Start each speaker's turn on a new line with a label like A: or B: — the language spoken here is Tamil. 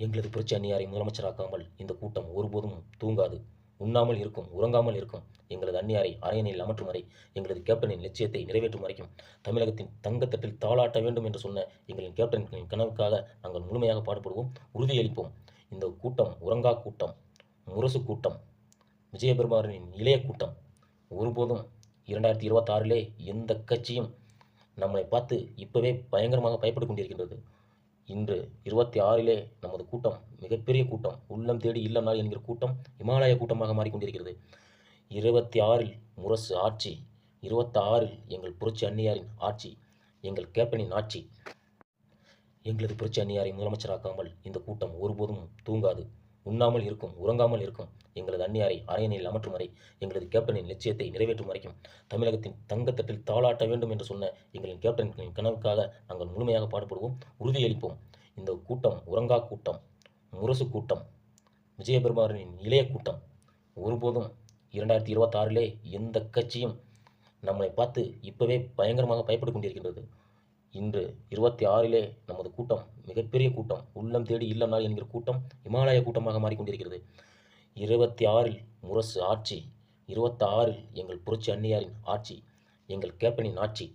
A: எங்களது புரட்சி அந்நியாரை முதலமைச்சராக்காமல் இந்த கூட்டம் ஒருபோதும் தூங்காது. உண்ணாமல் இருக்கும் உறங்காமல் இருக்கும். எங்களது அந்நியாரை அரையணையில் அமற்றும் வரை எங்களது கேப்டனின் லட்சியத்தை நிறைவேற்றும் வரைக்கும் தமிழகத்தின் தங்கத்தட்டில் தாளாட்ட வேண்டும் என்று சொன்ன எங்களின் கேப்டனின் கனவுக்காக நாங்கள் முழுமையாக பாடுபடுவோம் உறுதியளிப்போம். இந்த கூட்டம் உறங்கா கூட்டம் முரசு கூட்டம் விஜயபெருமானின் இளைய கூட்டம் ஒருபோதும் இரண்டாயிரத்தி இருபத்தாறிலே எந்த கட்சியும் நம்மை பார்த்து இப்போவே பயங்கரமாக பயப்பட்டு கொண்டிருக்கின்றது. இன்று இருபத்தி ஆறிலே நமது கூட்டம் மிகப்பெரிய கூட்டம் உள்ளம் தேடி இல்லம் நாள் என்கிற கூட்டம் இமாலய கூட்டமாக மாறிக்கொண்டிருக்கிறது. இருபத்தி ஆறில் முரசு ஆட்சி இருபத்தி ஆறில் எங்கள் புரட்சி அந்நியாரின் ஆட்சி எங்கள் கேப்டனின் ஆட்சி. எங்களது புரட்சி அன்னியாரை முதலமைச்சராக்காமல் இந்த கூட்டம் ஒருபோதும் தூங்காது. உண்ணாமல் இருக்கும் உறங்காமல் இருக்கும். எங்களது அந்நியாரை அரையணையில் அமற்றும் வரை எங்களது கேப்டனின் லட்சியத்தை நிறைவேற்றும் வரைக்கும் தமிழகத்தின் தங்கத்தட்டில் தாளாட்ட வேண்டும் என்று சொன்ன எங்களின் கேப்டனின் கனவுக்காக நாங்கள் முழுமையாக பாடுபடுவோம் உறுதியளிப்போம். இந்த கூட்டம் உறங்கா கூட்டம் முரசு கூட்டம் விஜயபெருமானின் இளைய கூட்டம் ஒருபோதும் இரண்டாயிரத்தி இருபத்தாறிலே எந்த கட்சியும் நம்மை பார்த்து இப்போவே பயங்கரமாக பயப்பட்டு கொண்டிருக்கின்றது. இன்று இருபத்தி ஆறிலே நமது கூட்டம் மிகப்பெரிய கூட்டம் உள்ளம் தேடி இல்லம் நாள் என்கிற கூட்டம் இமாலய கூட்டமாக மாறிக்கொண்டிருக்கிறது. இருபத்தி ஆறில் முரசு ஆட்சி இருபத்தாறில் எங்கள் புரட்சி அன்னியாரின் ஆட்சி எங்கள் கேப்டனின் ஆட்சி